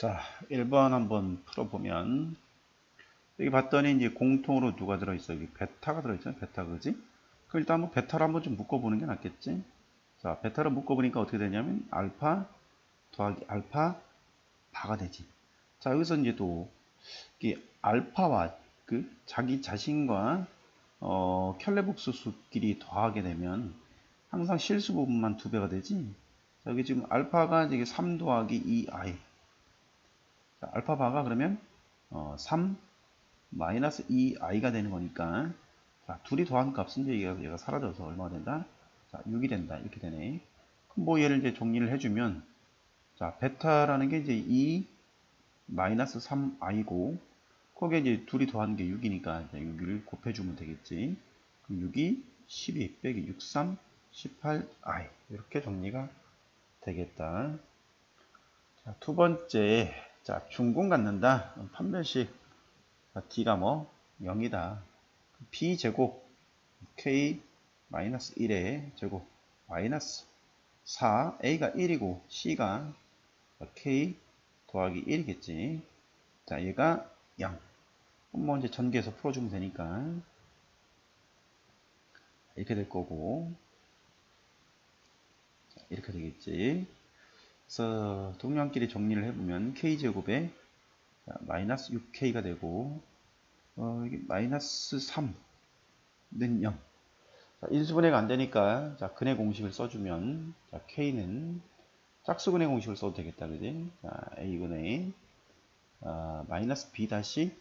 자, 1번 한번 풀어보면 여기 봤더니 이제 공통으로 누가 들어있어? 여기 베타가 들어있잖아. 베타 그지? 그럼 일단 한번 베타를 한번 좀 묶어보는 게 낫겠지? 자, 베타를 묶어보니까 어떻게 되냐면 알파 더하기 알파 바가 되지. 자, 여기서 이제 또이 알파와 그 자기 자신과 어, 켈레복수 수끼리 더하게 되면 항상 실수 부분만 두 배가 되지. 자, 여기 지금 알파가 이게 3 더하기 2i. 자, 알파 바가 그러면 어, 3 마이너스 2i가 되는 거니까 자, 둘이 더한 이제 얘가, 얘가 사라져서 얼마가 된다? 자, 6이 된다. 이렇게 되네. 그럼 뭐 얘를 이제 정리를 해주면 자, 베타라는 게 이제 2 마이너스 3i고 거기에 이제 둘이 더하는 게 6이니까 6을 곱해주면 되겠지. 그럼 6이 12 빼기 63 18i 이렇게 정리가 되겠다. 자, 두 번째 자 중공 갖는다 판별식 d가 뭐 0이다. b제곱 k 마이너스 1의 제곱 마이너스 4 a가 1이고 c가 k 더하기 1이겠지. 자, 얘가 0. 뭐 이제 전개해서 풀어주면 되니까 이렇게 될 거고 자, 이렇게 되겠지. 그래서 동량끼리 정리를 해보면 k제곱에 마이너스 6k가 되고 어, 이게 마이너스 3는 0. 자, 인수분해가 안 되니까 자, 근의 공식을 써주면 자, k는 짝수근의 공식을 써도 되겠다, 그지? 자, a근의 아, 마이너스 b 다시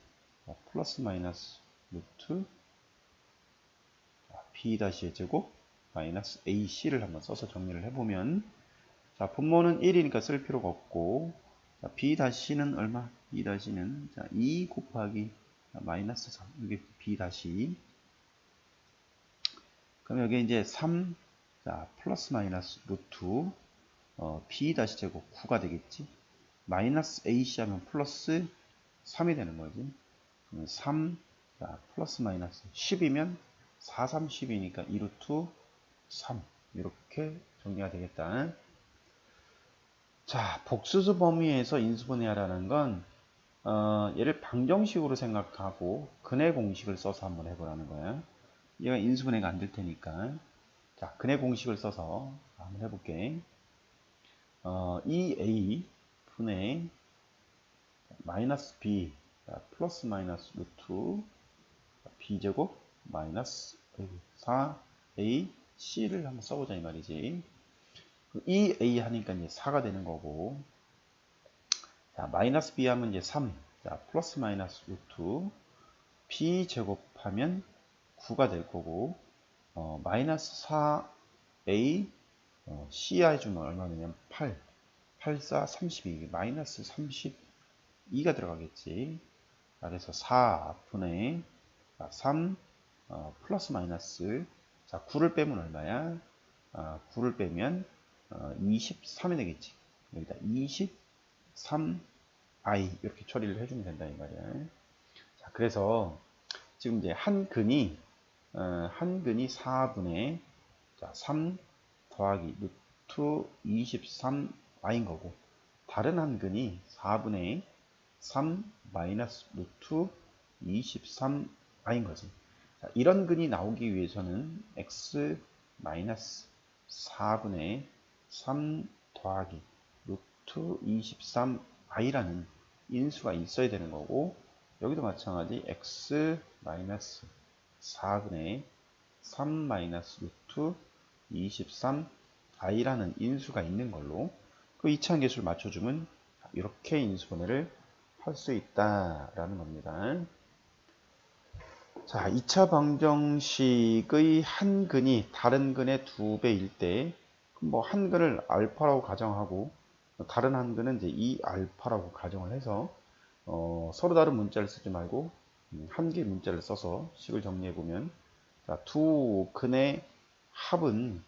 자, 플러스 마이너스 루트 b 다시의 제곱 마이너스 ac를 한번 써서 정리를 해보면 자 분모는 1이니까 쓸 필요가 없고 자, b 다시는 얼마? b 다시는 자, 2 곱하기 마이너스 3 이게 b 다시. 그럼 여기 이제 3 자, 플러스 마이너스 루트 어, b 다시 제곱 9가 되겠지? 마이너스 ac 하면 플러스 3이 되는 거지. 3 자, 플러스 마이너스 10이면 4, 3, 10이니까 2루트 3 이렇게 정리가 되겠다. 자, 복수수 범위에서 인수분해하라는 건 어, 얘를 방정식으로 생각하고 근의 공식을 써서 한번 해보라는 거야. 얘가 인수분해가 안 될 테니까 자, 근의 공식을 써서 한번 해볼게. 어, 2a 분의 마이너스 b 플러스 마이너스 루트 b제곱 마이너스 4ac를 한번 써보자 이 말이지. 2a 하니까 이제 4가 되는 거고 자 마이너스 b 하면 이제 3. 자 플러스 마이너스 루트 b 제곱하면 9가 될 거고 어, 마이너스 4a 어, c 해주면 얼마 되냐면 8. 8, 4, 32. 마이너스 32가 들어가겠지. 그래서 4분의 3 어, 플러스 마이너스 자 9를 빼면 얼마야? 어, 9를 빼면 어, 23이 되겠지. 여기다 23i 이렇게 처리를 해주면 된다 이 말이야. 자 그래서 지금 이제 한 근이 어, 한 근이 4분의 자, 3 더하기 루트 23i인 거고 다른 한 근이 4분의 3 마이너스 루트 23i인 거지. 자, 이런 근이 나오기 위해서는 x 마이너스 4분의 3 더하기 루트 23i라는 인수가 있어야 되는 거고 여기도 마찬가지 x 마이너스 4분의 3 마이너스 루트 23i라는 인수가 있는 걸로 그 이차함계수를 맞춰주면 이렇게 인수분해를 할 수 있다라는 겁니다. 자, 2차 방정식의 한 근이 다른 근의 두 배일 때, 뭐 한 근을 알파라고 가정하고 다른 한 근은 이제 2알파라고 가정을 해서 어, 서로 다른 문자를 쓰지 말고 한 개의 문자를 써서 식을 정리해 보면 자, 두 근의 합은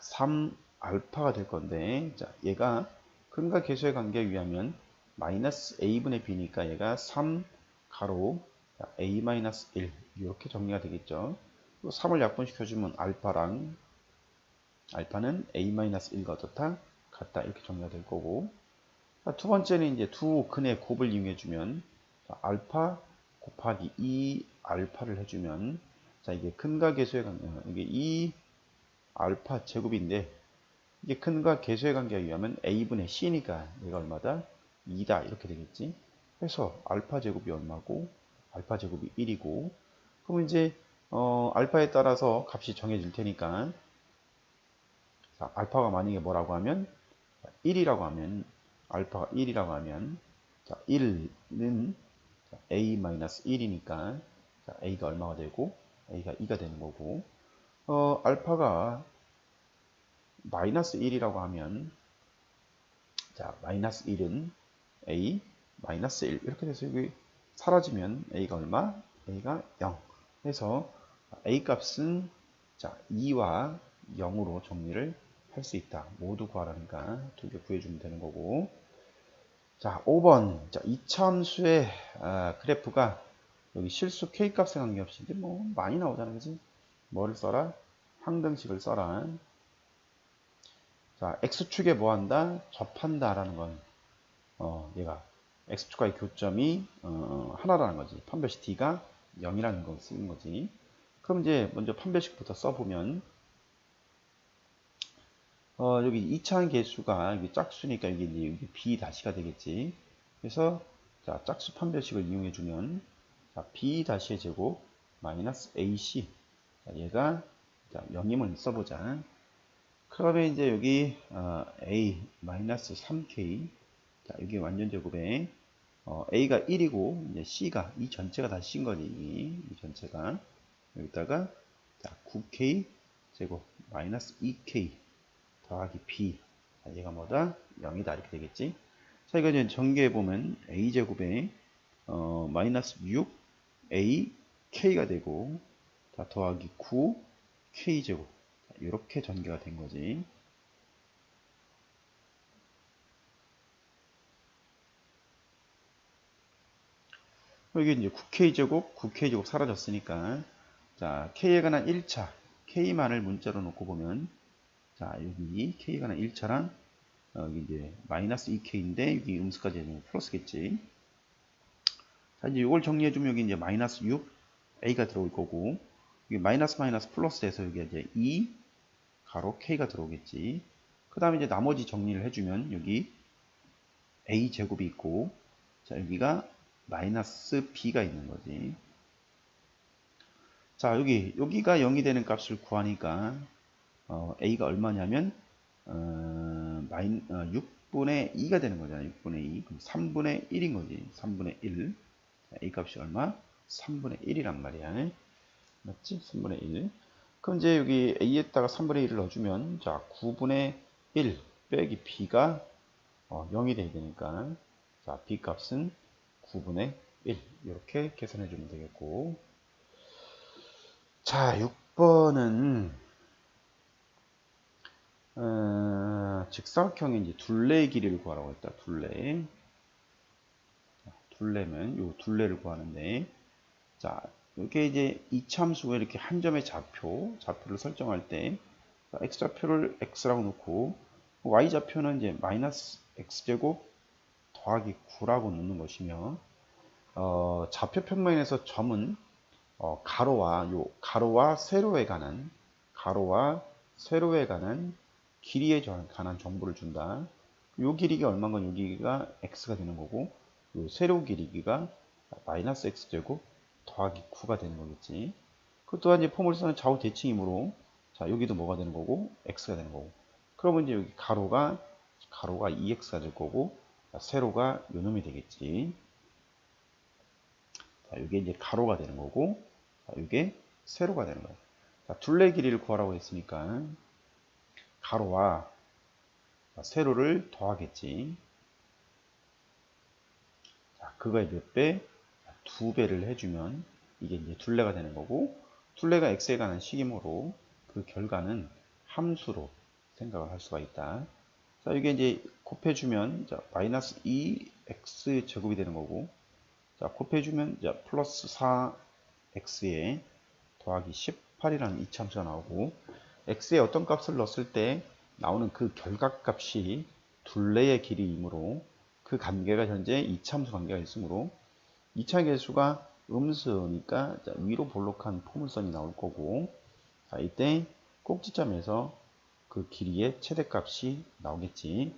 3 알파가 될 건데 자, 얘가 근과 계수의 관계에 의하면 마이너스 a분의 b니까 얘가 3 가로 a 마이너스 1 이렇게 정리가 되겠죠. 3을 약분시켜주면 알파랑 알파는 a 마이너스 1과 어떻다? 같다 이렇게 정리가 될 거고 자, 두 번째는 이제 두 근의 곱을 이용해 주면 자, 알파 곱하기 2 알파를 해주면 자 이게 근과 계수의 관계 이게 2 알파 제곱인데 이게 근과 계수의 관계에 의하면 a분의 c니까 얘가 얼마다? 2다 이렇게 되겠지 그래서 알파 제곱이 얼마고 알파 제곱이 1이고 그럼 이제 어, 알파에 따라서 값이 정해질 테니까 자, 알파가 만약에 뭐라고 하면 1이라고 하면 알파가 1이라고 하면 자, 1은 a-1이니까 자, a가 얼마가 되고 a가 2가 되는 거고 어, 알파가 마이너스 1이라고 하면 자 마이너스 1은 a 마이너스 1 이렇게 돼서 여기 사라지면 a가 얼마? a가 0 해서 a 값은 자 2와 0으로 정리를 할 수 있다. 모두 구하라니까 두 개 구해주면 되는 거고 자 5번 자 이차함수의 아, 그래프가 여기 실수 k값에 관계없이 뭐 많이 나오잖아 그지? 뭐를 써라? 항등식을 써라. 자, x축에 뭐 한다? 접한다 라는 건, 어, 얘가 x축과의 교점이, 어, 하나라는 거지. 판별식 d가 0이라는 거 쓰는 거지. 그럼 이제 먼저 판별식부터 써보면, 어, 여기 2차항 개수가 여기 짝수니까 이제 여기 b 다시가 되겠지. 그래서, 자, 짝수 판별식을 이용해 주면, 자, b 다시의 제곱, 마이너스 ac. 자, 얘가, 자, 0임을 써보자. 그러면 이제 여기 어, a 마이너스 3k 자 여기 완전 제곱에 어, a가 1이고 이제 c가 이 전체가 다 c인 거지 이, 전체가 여기다가 자 9k 제곱 마이너스 2k 더하기 자, 얘가 뭐다? 0이다. 이렇게 되겠지? 자 이거 이제 전개해 보면 a 제곱에 어, 마이너스 6 a k가 되고 자 더하기 9 k 제곱. 이렇게 전개가 된 거지. 여기 이제 9K제곱, 9K제곱 사라졌으니까 자, K에 관한 1차, K만을 문자로 놓고 보면 자, 여기 K에 관한 1차랑 여기 이제 마이너스 2K인데 여기 음수까지 해주면 플러스겠지. 자, 이제 이걸 정리해주면 여기 이제 마이너스 6 A가 들어올 거고 여기 마이너스 마이너스 플러스 돼서 여기 이제 2 가로 k가 들어오겠지. 그 다음에 이제 나머지 정리를 해주면 여기 a 제곱이 있고 자 여기가 마이너스 b가 있는 거지. 자 여기 여기가 0이 되는 값을 구하니까 어, a가 얼마냐면 어, 마인, 어, 6분의 2가 되는 거잖아. 6분의 2. 그럼 3분의 1인 거지. 3분의 1. 자, a 값이 얼마? 3분의 1이란 말이야. 맞지? 3분의 1. 그럼 이제 여기 a에다가 3분의 1을 넣어주면 자 9분의 1 빼기 b가 어, 0이 돼야 되니까 자 b 값은 9분의 1 이렇게 계산해 주면 되겠고 자 6번은 어, 직사각형의 이제 둘레의 길이를 구하라고 했다 둘레. 둘레면 요 둘레를 구하는데. 자 이렇게 이제 이참수가 이렇게 한 점의 좌표, 좌표를 설정할 때 x좌표를 x라고 놓고 y좌표는 이제 마이너스 x제곱 더하기 9라고 놓는 것이며 어, 좌표 평면에서 점은 어, 가로와 요 가로와 세로에 관한 가로와 세로에 관한 길이에 관한 정보를 준다. 요 길이가 얼마인 건 여기가 x가 되는 거고 요 세로 길이가 마이너스 x제곱 더하기 9가 되는 거겠지. 그 또한 이제 포물선은 좌우 대칭이므로 자 여기도 뭐가 되는 거고 x가 되는 거고. 그러면 이제 여기 가로가 가로가 2x가 될 거고 세로가 요놈이 되겠지. 자 이게 이제 가로가 되는 거고 자 이게 세로가 되는 거야. 자 둘레 길이를 구하라고 했으니까 가로와 세로를 더하겠지. 자 그거의 몇 배? 두 배를 해주면 이게 이제 둘레가 되는 거고 둘레가 x에 관한 식이므로 그 결과는 함수로 생각을 할 수가 있다. 자, 이게 이제 곱해주면 자, 마이너스 2x 제곱이 되는 거고 자, 곱해주면 자, 플러스 4x에 더하기 18이라는 이참수가 나오고 x에 어떤 값을 넣었을 때 나오는 그 결과값이 둘레의 길이이므로 그 관계가 현재 이차함수 관계가 있으므로 이차 계수가 음수니까 자, 위로 볼록한 포물선이 나올 거고 자, 이때 꼭지점에서 그 길이의 최대값이 나오겠지.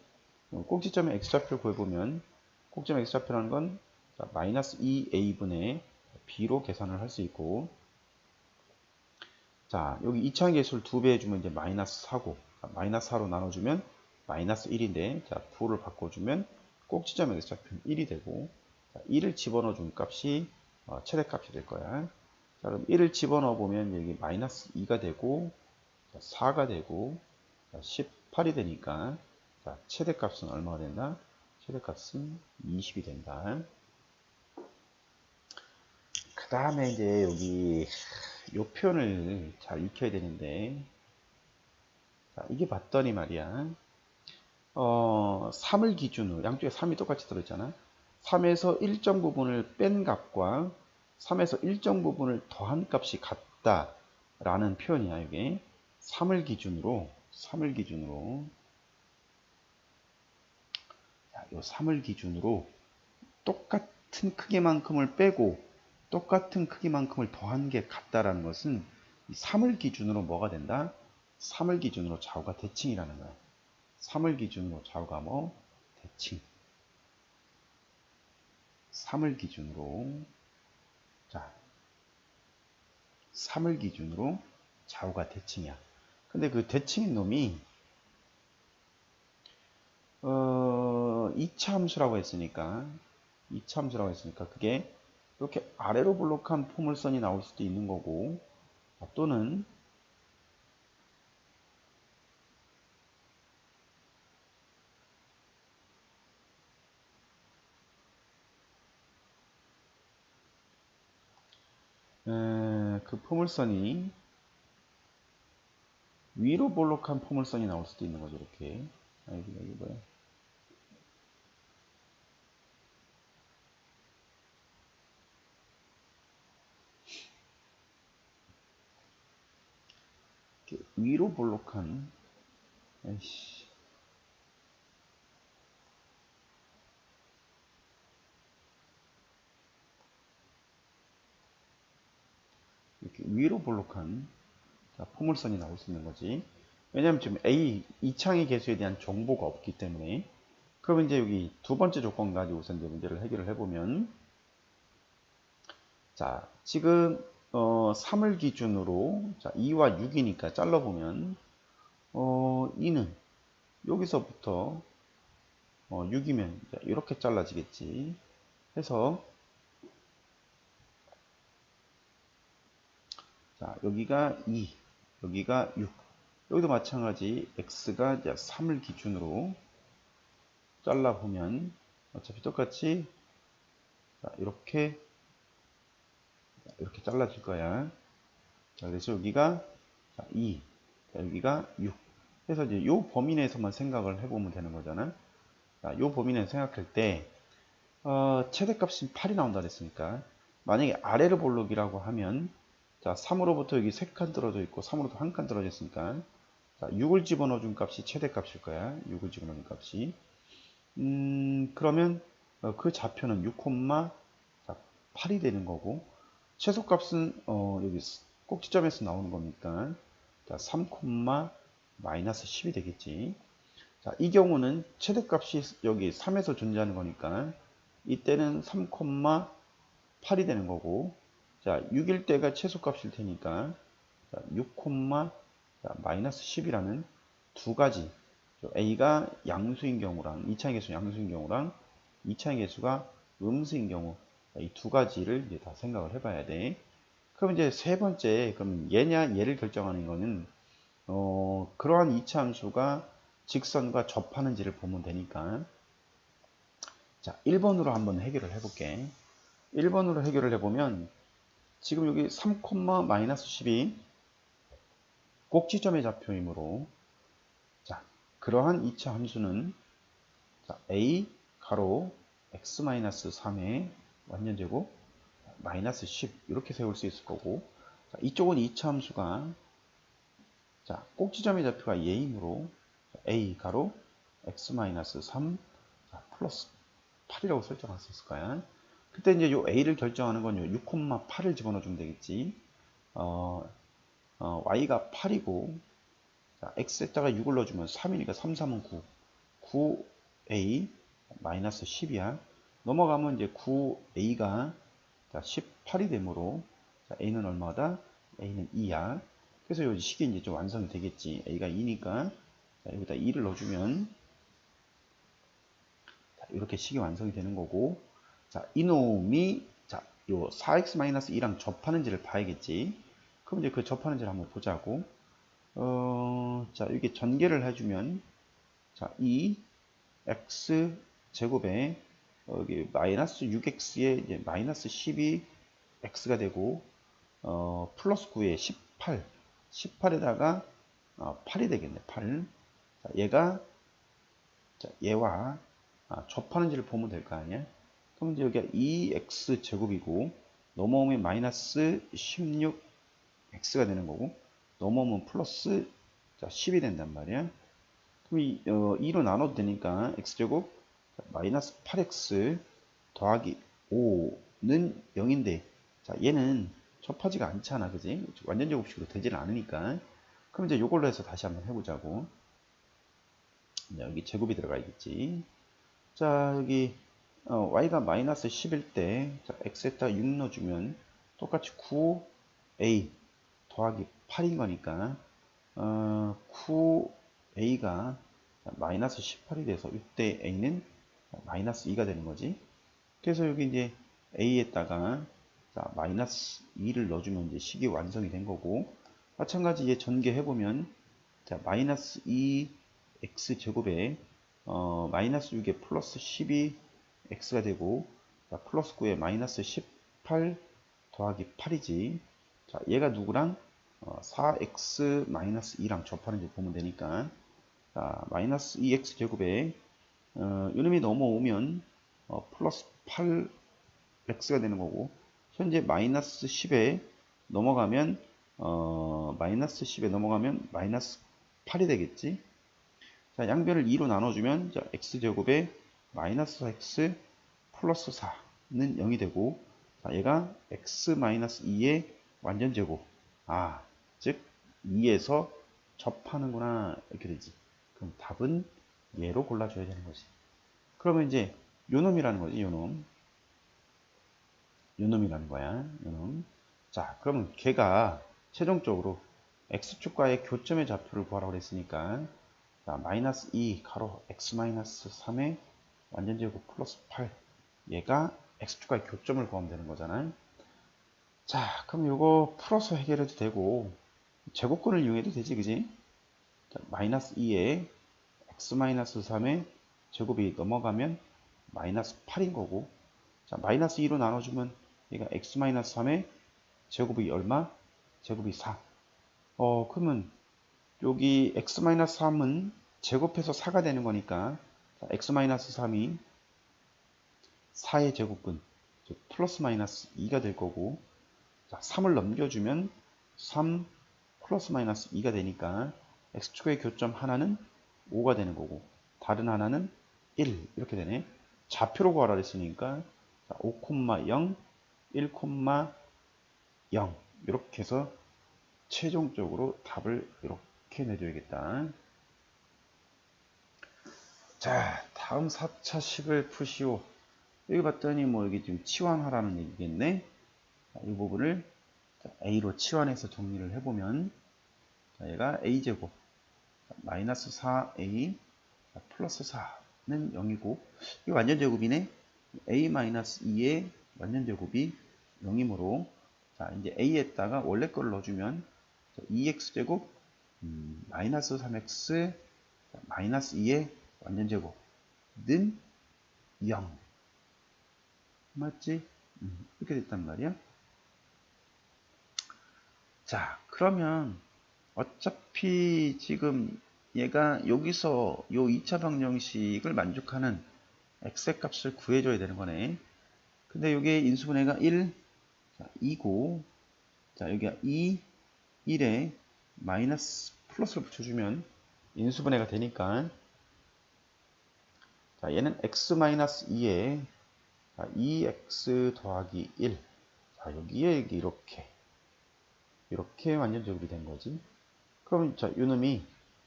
꼭지점의 x좌표를 구해보면 꼭지점 x좌표라는 건 자, 마이너스 2a분의 b로 계산을 할 수 있고 자 여기 이차항 계수를 두배 해주면 이제 마이너스 4고 마이너스 4로 나눠주면 마이너스 1인데 자 9를 바꿔주면 꼭지점의 x좌표는 1이 되고 자, 1을 집어넣어 준 값이 어, 최대값이 될 거야. 자, 그럼 1을 집어넣어 보면 여기 마이너스 2가 되고 자, 4가 되고 자, 18이 되니까 자, 최대값은 얼마가 된다? 최대값은 20이 된다. 그 다음에 이제 여기 요 표현을 잘 익혀야 되는데. 자, 이게 봤더니 말이야. 어, 3을 기준으로 양쪽에 3이 똑같이 들어있잖아. 3에서 일정 부분을 뺀 값과 3에서 일정 부분을 더한 값이 같다 라는 표현이야 이게. 3을 기준으로 3을 기준으로. 자, 요 3을 기준으로 똑같은 크기만큼을 빼고 똑같은 크기만큼을 더한 게 같다라는 것은 이 3을 기준으로 뭐가 된다? 3을 기준으로 좌우가 대칭이라는 거야. 3을 기준으로 좌우가 뭐? 대칭. 3을 기준으로 자 3을 기준으로 좌우가 대칭이야. 근데 그 대칭인 놈이 어, 2차 함수라고 했으니까 2차 함수라고 했으니까 그게 이렇게 아래로 볼록한 포물선이 나올 수도 있는 거고 또는 에, 그 포물선이 위로 볼록한 포물선이 나올 수도 있는 거죠 이렇게. 아, 여기 여기 뭐야 위로 볼록한 에이씨. 이렇게 위로 볼록한 자, 포물선이 나올 수 있는 거지. 왜냐하면 지금 A 이 창의 개수에 대한 정보가 없기 때문에 그럼 이제 여기 두 번째 조건 가지고 우선 이제 문제를 해결을 해보면 자 지금 어, 3을 기준으로 자 2와 6이니까 잘라보면 어, 2는 여기서부터 어, 6이면 이렇게 잘라지겠지. 해서 자 여기가 2 여기가 6 여기도 마찬가지 x가 이제 3을 기준으로 잘라보면 어차피 똑같이 자, 이렇게 이렇게 잘라질 거야. 자, 그래서 여기가 2, 자, 여기가 6. 그래서 이제 요 범위 내에서만 생각을 해보면 되는 거잖아. 자, 요 범위 내에서 생각할 때 어, 최대값이 8이 나온다 그랬으니까 만약에 아래로 볼록이라고 하면 자 3으로부터 여기 3칸 떨어져 있고 3으로도 한 칸 떨어져 있으니까 자 6을 집어넣어 준 값이 최대값일 거야. 6을 집어넣은 값이 음 그러면 어, 그 좌표는 6,8이 되는 거고 최소값은 어, 여기 꼭지점에서 나오는 거니까 자, 3, 마이너스 10이 되겠지. 자, 이 경우는 최대값이 여기 3에서 존재하는 거니까 이때는 3,8이 되는 거고 자, 6일 때가 최소값일 테니까 자, 6, 자, 마이너스 10이라는 두 가지 A가 양수인 경우랑 2차의 개수 양수인 경우랑 2차의 개수가 음수인 경우 이 두 가지를 이제 다 생각을 해봐야 돼. 그럼 이제 세 번째, 그럼 얘냐 얘를 결정하는 거는 어, 그러한 이차 함수가 직선과 접하는지를 보면 되니까 자 1번으로 한번 해결을 해볼게. 1번으로 해결을 해보면 지금 여기 3, 마이너스 10이 꼭지점의 좌표이므로 자 그러한 이차 함수는 자, a 가로 x-3의 완전 제곱 마이너스 10 이렇게 세울 수 있을 거고 자, 이쪽은 2차 함수가 자 꼭지점의 좌표가 얘이므로 a 가로 x-3 자, 플러스 8이라고 설정할 수 있을 거야. 그때 이제 요 a를 결정하는 건 6,8을 집어넣어주면 되겠지. 어, 어, y가 8이고, 자, x에다가 6을 넣어주면 3이니까 3, 3은 9. 9a 마이너스 10이야. 넘어가면 이제 9a가 자, 18이 되므로 자, a는 얼마다? a는 2야. 그래서 요 식이 이제 좀 완성이 되겠지. a가 2니까 자, 여기다 2를 넣어주면 자, 이렇게 식이 완성이 되는 거고 자, 이놈이 자, 요 4x-2랑 접하는지를 봐야겠지. 그럼 이제 그 접하는지를 한번 보자고. 어, 자, 이게 전개를 해주면 자, 이 x 제곱에 여기 마이너스 6x에 이제 마이너스 12 x가 되고 어, 플러스 9에 18 18에다가 어, 8이 되겠네 8 자, 얘가 자, 얘와 아, 접하는지를 보면 될 거 아니야? 그럼 이제 여기가 2x 제곱이고 넘어오면 마이너스 16 x가 되는 거고 넘어오면 플러스 자, 10이 된단 말이야. 그럼 이, 어, 2로 나눠도 되니까 x제곱 마이너스 8x 더하기 5는 0인데 자 얘는 접하지가 않잖아 그지? 완전 제곱식으로 되지는 않으니까. 그럼 이제 이걸로 해서 다시 한번 해보자고. 여기 제곱이 들어가야겠지. 자 여기 어, y가 마이너스 10일 때 자, x에다 6 넣어주면 똑같이 9a 더하기 8인 거니까 어, 9a가 마이너스 18이 돼서 이때 a는 마이너스 2가 되는 거지. 그래서 여기 이제 a에다가 자, 마이너스 2를 넣어주면 이제 식이 완성이 된 거고 마찬가지 이제 전개해 보면 자 마이너스 2 x 제곱에 어, 마이너스 6에 플러스 12 x가 되고 자, 플러스 9에 마이너스 18 더하기 8이지. 자 얘가 누구랑 어, 4x 마이너스 2랑 접하는지 보면 되니까 자, 마이너스 2x 제곱에 어, 요놈이 넘어오면 어, 플러스 8x가 되는 거고 현재 마이너스 10에 넘어가면 어, 마이너스 10에 넘어가면 마이너스 8이 되겠지? 자 양변을 2로 나눠주면 자, x제곱에 마이너스 x 플러스 4는 0이 되고 자, 얘가 x 마이너스 2의 완전제곱. 아즉 2에서 접하는구나. 이렇게 되지. 그럼 답은 얘로 골라줘야 되는 거지. 그러면 이제 요놈이라는 거지, 요놈. 요놈이라는 거야, 요놈. 자, 그러면 걔가 최종적으로 x축과의 교점의 좌표를 구하라고 그랬으니까 자, 마이너스 2 가로 x 마이너스 3의 완전제곱 플러스 8 얘가 x축과의 교점을 구하면 되는 거잖아요. 자, 그럼 이거 풀어서 해결해도 되고 제곱근을 이용해도 되지, 그지? 자, 마이너스 2에 x-3의 제곱이 넘어가면 마이너스 8인 거고 자 마이너스 2로 나눠주면 얘가 x-3의 제곱이 얼마? 제곱이 4. 어 그러면 여기 x-3은 제곱해서 4가 되는 거니까 자, x-3이 4의 제곱근 즉 플러스 마이너스 2가 될 거고 자 3을 넘겨주면 3 플러스 마이너스 2가 되니까 x축의 교점 하나는 5가 되는 거고 다른 하나는 1 이렇게 되네. 좌표로 구하라 했으니까 5,0 1,0 이렇게 해서 최종적으로 답을 이렇게 내줘야겠다. 자 다음 4차 식을 푸시오. 여기 봤더니 뭐 여기 지금 치환하라는 얘기겠네. 이 부분을 A로 치환해서 정리를 해보면 자, 얘가 A제곱 마이너스 4a 플러스 4는 0이고 이 완전 제곱이네. a 마이너스 2의 완전 제곱이 0이므로 자 이제 a에다가 원래 거를 넣어주면 2x 제곱 음, 마이너스 3x 마이너스 2의 완전 제곱는 0 맞지? 음, 이렇게 됐단 말이야. 자 그러면 어차피 지금 얘가 여기서 요 2차 방정식을 만족하는 x의 값을 구해줘야 되는 거네. 근데 여기에 인수분해가 1, 자, 2고, 자, 여기가 2, 1에 마이너스 플러스를 붙여주면 인수분해가 되니까 자, 얘는 x-2에 2x 더하기 1. 자, 여기에 이렇게 이렇게 완전 제곱이 된 거지. 그럼 자, 요놈이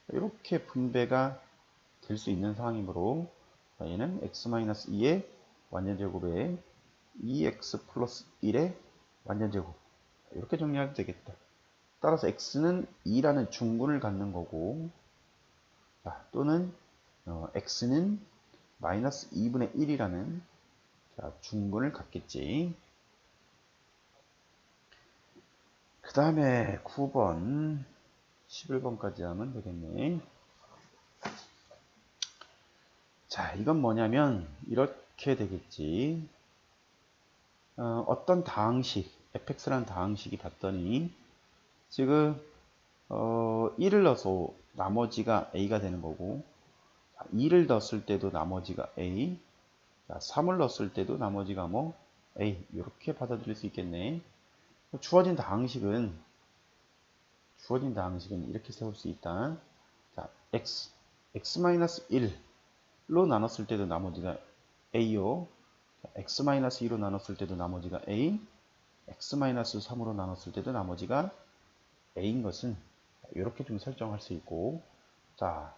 이렇게 분배가 될 수 있는 상황이므로 자, 얘는 x-2의 완전 제곱에 2x 플러스 1의 완전 제곱 이렇게 정리하면 되겠다. 따라서 x는 2라는 중근을 갖는 거고 자, 또는 어, x는 마이너스 2분의 1이라는 자, 중근을 갖겠지. 그 다음에 9번 11번까지 하면 되겠네. 자, 이건 뭐냐면 이렇게 되겠지. 어, 떤 다항식, fx라는 다항식이 봤더니 지금 어, 1을 넣어서 나머지가 a가 되는 거고 2를 넣었을 때도 나머지가 a 자, 3을 넣었을 때도 나머지가 뭐 a 이렇게 받아들일 수 있겠네. 주어진 다항식은 주어진 다항식은 이렇게 세울 수 있다. 자, x x-1로 나눴을 때도 나머지가 a요. x-2로 나눴을 때도 나머지가 a, x-3으로 나눴을 때도 나머지가 a인 것은 이렇게 좀 설정할 수 있고 자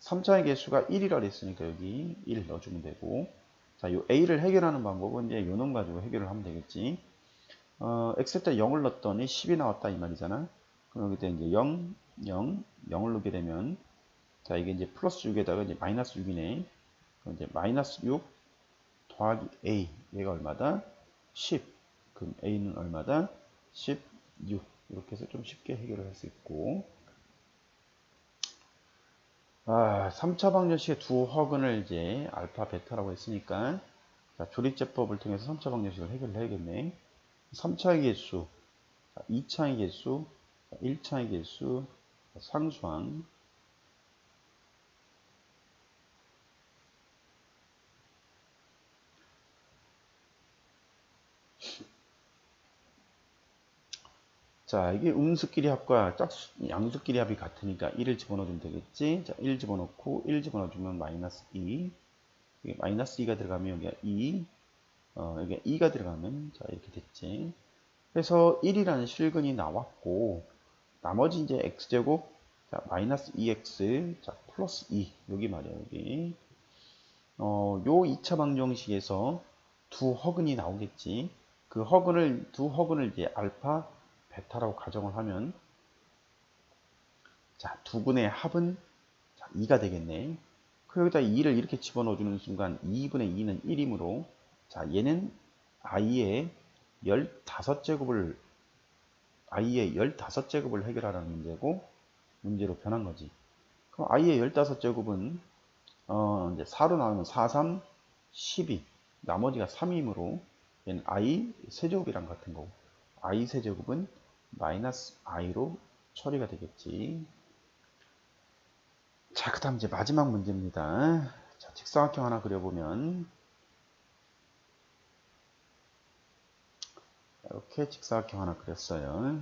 3차의 개수가 1이라 그랬으니까 여기 1 넣어주면 되고 자, 요 a를 해결하는 방법은 이제 요 놈 가지고 해결을 하면 되겠지 어, x에다 0을 넣었더니 10이 나왔다 이 말이잖아 그럼 여기다 이제 0, 0, 0을 넣게 되면 자 이게 이제 플러스 6에다가 이제 마이너스 6이네 그럼 이제 마이너스 6 더하기 a 얘가 얼마다? 10 그럼 a는 얼마다? 16 이렇게 해서 좀 쉽게 해결을 할 수 있고 아, 3차 방정식의 두 허근을 이제 알파, 베타라고 했으니까 자, 조립제법을 통해서 3차 방정식을 해결해야겠네. 3차의 개수, 2차의 개수, 1차의 개수, 상수항, 자, 이게 음수끼리 합과 짝수, 양수끼리 합이 같으니까 1을 집어넣으면 되겠지. 자, 1 집어넣고 1 집어넣어주면 마이너스 2. 이게 마이너스 2가 들어가면 여기가 2. 어, 여기가 2가 들어가면 자, 이렇게 됐지. 그래서 1이라는 실근이 나왔고, 나머지 이제 x제곱, 자, 마이너스 2x, 자, 플러스 2. 여기 말이야, 여기. 어, 요 2차 방정식에서 두 허근이 나오겠지. 그 허근을, 두 허근을 이제 알파, 베타라고 가정을 하면 자, 두 분의 합은 자, 2가 되겠네. 그 여기다 2를 이렇게 집어넣어주는 순간 2분의 2는 1이므로 자, 얘는 i의 15제곱을 i의 15제곱을 해결하라는 문제고 문제로 변한 거지. 그럼 i의 15제곱은 어, 이제 4로 나오면 4, 3, 12 나머지가 3이므로 얘는 i 세제곱이랑 같은 거고 i 세제곱은 마이너스 i로 처리가 되겠지. 자, 그 다음 이제 마지막 문제입니다. 자, 직사각형 하나 그려보면 이렇게 직사각형 하나 그렸어요.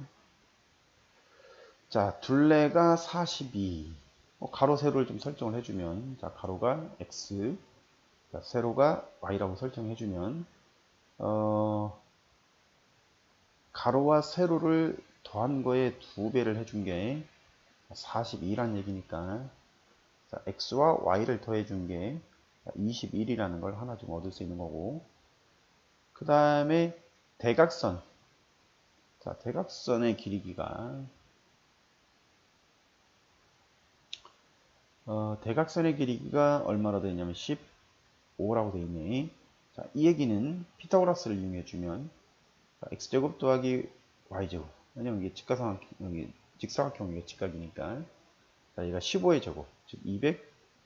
자, 둘레가 42. 어, 가로, 세로를 좀 설정을 해주면, 자, 가로가 x, 자, 세로가 y라고 설정해주면, 어, 가로와 세로를 더한 거에 두 배를 해준 게 42란 얘기니까 자, x와 y를 더해준 게 21이라는 걸 하나 좀 얻을 수 있는 거고 그 다음에 대각선. 자 대각선의 길이가. 어, 대각선의 길이가 얼마나 되냐면 15라고 되어 있네. 자, 이 얘기는 피타고라스를 이용해 주면 x제곱 더하기 y제곱. 왜냐면 이게 직각삼각 여기 직사각형 이게 직각이니까. 자 얘가 15의 제곱. 즉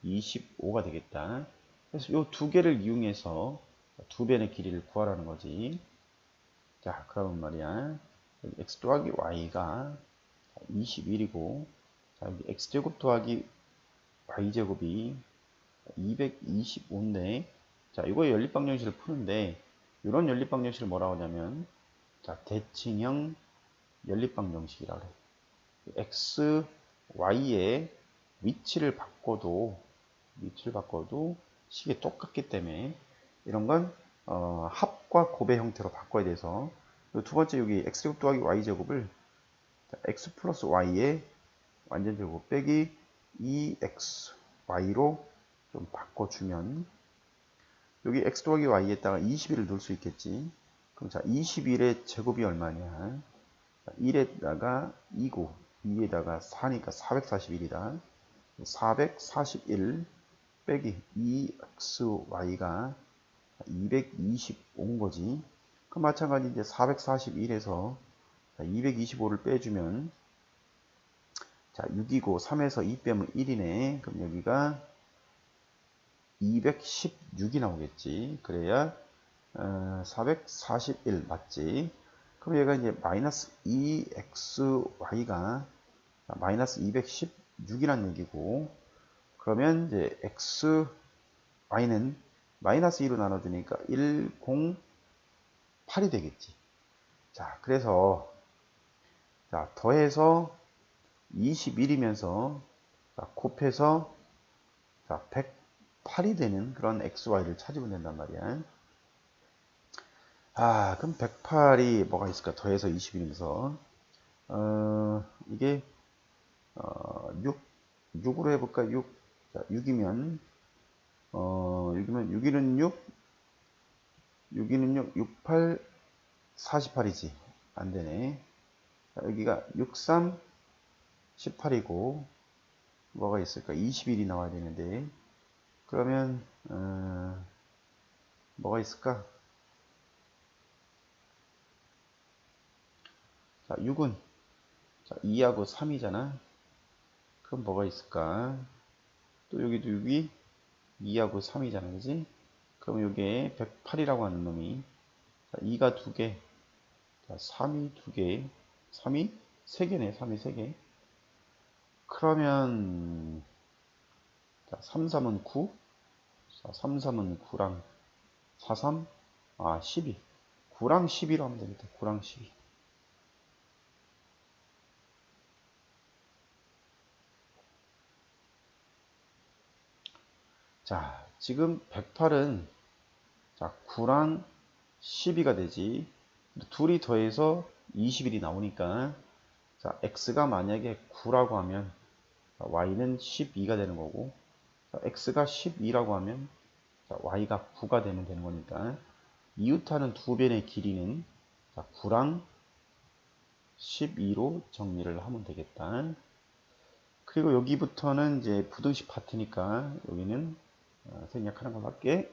225가 되겠다. 그래서 이 두 개를 이용해서 두 배의 길이를 구하라는 거지 자 그러면 말이야 x 더하기 y가 21이고 자 여기 x제곱 더하기 y제곱이 225인데 자 이거 연립방정식을 푸는데 이런 연립방정식을 뭐라고 하냐면 자, 대칭형 연립방정식이라 그래. x, y의 위치를 바꿔도 위치를 바꿔도 식이 똑같기 때문에 이런 건 어, 합과 곱의 형태로 바꿔야 돼서 두 번째 여기 x제곱 더하기 y제곱을 x 플러스 y의 완전 제곱 빼기 2xy로 좀 바꿔주면 여기 x 더하기 y에다가 21을 넣을 수 있겠지. 그럼 자 21의 제곱이 얼마냐? 1에다가 2고 2에다가 4니까 441이다. 441 빼기 2xy가 225인 거지. 그 마찬가지 이제 441에서 225를 빼주면 자 6이고 3에서 2 빼면 1이네. 그럼 여기가 216이 나오겠지. 그래야 어, 441 맞지. 그럼 얘가 이제 마이너스 2xy가 마이너스 216이란 얘기고 그러면 이제 x y는 마이너스 2로 나눠주니까 108이 되겠지. 자, 그래서 자, 더해서 21이면서 자, 곱해서 자, 108이 되는 그런 xy를 찾으면 된단 말이야. 아, 그럼 108이 뭐가 있을까? 더해서 21이면서 어, 이게 어, 6 6으로 해볼까? 6 자, 6이면 어, 6이면 6이는 6 6이는 6 68 48이지. 안 되네. 자, 여기가 63 18이고 뭐가 있을까? 21이 나와야 되는데. 그러면 어, 뭐가 있을까? 자 6은 자, 2하고 3이잖아. 그럼 뭐가 있을까? 또 여기도 6이 2하고 3이잖아 그지? 그럼 여기에 108이라고 하는 놈이 자, 2가 2개. 자, 3이 2개. 3이 3개네 3이 3개. 그러면 자, 3, 3은 9 자, 3, 3은 9랑 4, 3, 아 12 9랑 12로 하면 되겠다. 9랑 12 자, 지금 108은 자, 9랑 12가 되지. 둘이 더해서 21이 나오니까 자, x가 만약에 9라고 하면 자, y는 12가 되는 거고 자, x가 12라고 하면 자, y가 9가 되면 되는 거니까 이웃하는 두 변의 길이는 자, 9랑 12로 정리를 하면 되겠다. 그리고 여기부터는 이제 부등식 파트니까 여기는 어, 생략하는 걸로 할게.